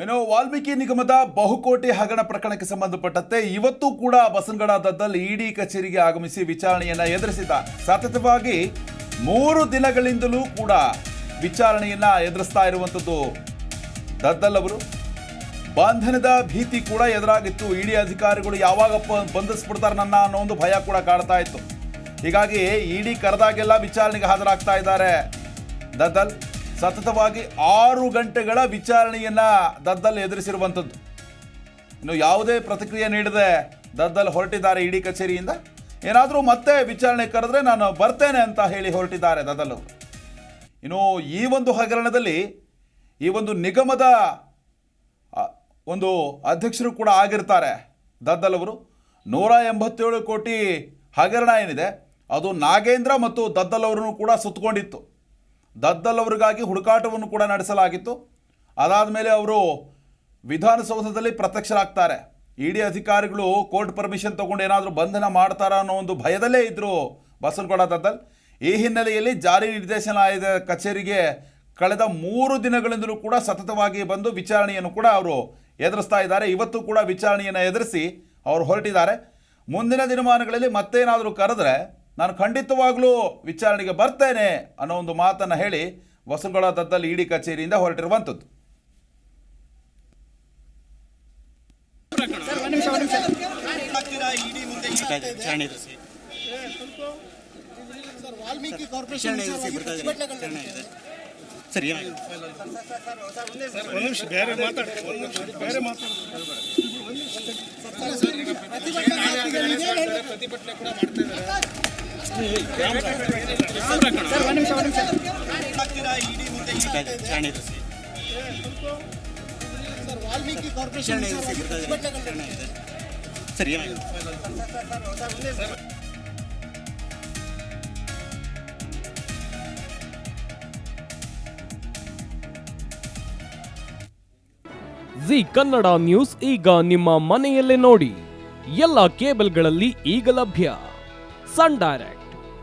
ಇನ್ನು ವಾಲ್ಮೀಕಿ ನಿಗಮದ ಬಹುಕೋಟಿ ಹಗರಣ ಪ್ರಕರಣಕ್ಕೆ ಸಂಬಂಧಪಟ್ಟಂತೆ ಇವತ್ತು ಕೂಡ ಬಸನಗಡ ದದ್ದಲ್ ಇಡಿ ಕಚೇರಿಗೆ ಆಗಮಿಸಿ ವಿಚಾರಣೆಯನ್ನ ಎದುರಿಸಿದ ಸತತವಾಗಿ ಮೂರು ದಿನಗಳಿಂದಲೂ ಕೂಡ ವಿಚಾರಣೆಯನ್ನ ಎದುರಿಸ್ತಾ ಇರುವಂಥದ್ದು ದದ್ದಲ್ ಅವರು. ಬಂಧನದ ಭೀತಿ ಕೂಡ ಎದುರಾಗಿತ್ತು. ಇಡಿ ಅಧಿಕಾರಿಗಳು ಯಾವಾಗ ಬಂಧಿಸ್ಬಿಡ್ತಾರೆ ನನ್ನ ಅನ್ನೋ ಒಂದು ಭಯ ಕೂಡ ಕಾಡ್ತಾ ಇತ್ತು. ಹೀಗಾಗಿ ಇಡಿ ಕರೆದಾಗೆಲ್ಲ ವಿಚಾರಣೆಗೆ ಹಾಜರಾಗ್ತಾ ಇದ್ದಾರೆ ದದ್ದಲ್. ಸತತವಾಗಿ ಆರು ಗಂಟೆಗಳ ವಿಚಾರಣೆಯನ್ನ ದದ್ದಲ್ ಎದುರಿಸಿರುವಂಥದ್ದು. ಇನ್ನು ಯಾವುದೇ ಪ್ರತಿಕ್ರಿಯೆ ನೀಡದೆ ದದ್ದಲ್ ಹೊರಟಿದ್ದಾರೆ ಇಡಿ ಕಚೇರಿಯಿಂದ. ಏನಾದರೂ ಮತ್ತೆ ವಿಚಾರಣೆ ಕರೆದ್ರೆ ನಾನು ಬರ್ತೇನೆ ಅಂತ ಹೇಳಿ ಹೊರಟಿದ್ದಾರೆ ದದ್ದಲ್ ಅವರು. ಇನ್ನು ಈ ಒಂದು ಹಗರಣದಲ್ಲಿ ಈ ಒಂದು ನಿಗಮದ ಒಂದು ಅಧ್ಯಕ್ಷರು ಕೂಡ ಆಗಿರ್ತಾರೆ ದದ್ದಲ್ ಅವರು. ನೂರ ಎಂಬತ್ತೇಳು ಕೋಟಿ ಹಗರಣ ಏನಿದೆ, ಅದು ನಾಗೇಂದ್ರ ಮತ್ತು ದದ್ದಲ್ ಅವರನ್ನು ಕೂಡ ಸುತ್ತಕೊಂಡಿತ್ತು ದದ್ದಲ್ ಅವರಿಗಾಗಿ ಹುಡುಕಾಟವನ್ನು ಕೂಡ ನಡೆಸಲಾಗಿತ್ತು. ಅದಾದ ಮೇಲೆ ಅವರು ವಿಧಾನಸೌಧದಲ್ಲಿ ಪ್ರತ್ಯಕ್ಷರಾಗ್ತಾರೆ. ಇಡಿ ಅಧಿಕಾರಿಗಳು ಕೋರ್ಟ್ ಪರ್ಮಿಷನ್ ತಗೊಂಡು ಏನಾದರೂ ಬಂಧನ ಮಾಡ್ತಾರ ಅನ್ನೋ ಒಂದು ಭಯದಲ್ಲೇ ಇದ್ದರು ಬಸವನಗೌಡ ದದ್ದಲ್. ಈ ಹಿನ್ನೆಲೆಯಲ್ಲಿ ಜಾರಿ ನಿರ್ದೇಶನಾಲಯದ ಕಚೇರಿಗೆ ಕಳೆದ ಮೂರು ದಿನಗಳಿಂದಲೂ ಕೂಡ ಸತತವಾಗಿ ಬಂದು ವಿಚಾರಣೆಯನ್ನು ಕೂಡ ಅವರು ಎದುರಿಸ್ತಾ ಇದ್ದಾರೆ. ಇವತ್ತು ಕೂಡ ವಿಚಾರಣೆಯನ್ನು ಎದುರಿಸಿ ಅವರು ಹೊರಟಿದ್ದಾರೆ. ಮುಂದಿನ ದಿನಮಾನಗಳಲ್ಲಿ ಮತ್ತೇನಾದರೂ ಕರೆದ್ರೆ ನಾನು ಖಂಡಿತವಾಗಲೂ ವಿಚಾರಣೆಗೆ ಬರ್ತೇನೆ ಅನ್ನೋ ಒಂದು ಮಾತನ್ನು ಹೇಳಿ ವಸುಗಳ ದತ್ತಲ್ ಇಡಿ ಕಚೇರಿಯಿಂದ ಹೊರಟಿರುವಂಥದ್ದು. ಪ್ರತಿಭಟನೆ ಕೂಡ ವಾಲ್ಮೀಕಿ ಕಾರ್ಪೊರೇಷನ್ ಚರಣೆ ಎದುರಿಸಿ ಬರ್ತಾ ಇದ್ದೀನಿ. ಚರಣೆ ಇದೆ. ಸರ್ ಏನಾಗಿದೆ ಒಂದು ನಿಮಿಷ ಬೇರೆ ಮಾತಾಡಿ ಒಂದು ನಿಮಿಷ ಬೇರೆ ಮಾತಾಡಿ. ಚರಣೆ ಎದುರಿಸಿ ಜಿ ಕನ್ನಡ ನ್ಯೂಸ್ ಈಗ ನಿಮ್ಮ ಮನೆಯಲ್ಲೇ ನೋಡಿ. ಎಲ್ಲ ಕೇಬಲ್ಗಳಲ್ಲಿ ಈಗ ಲಭ್ಯ. Sun Direct.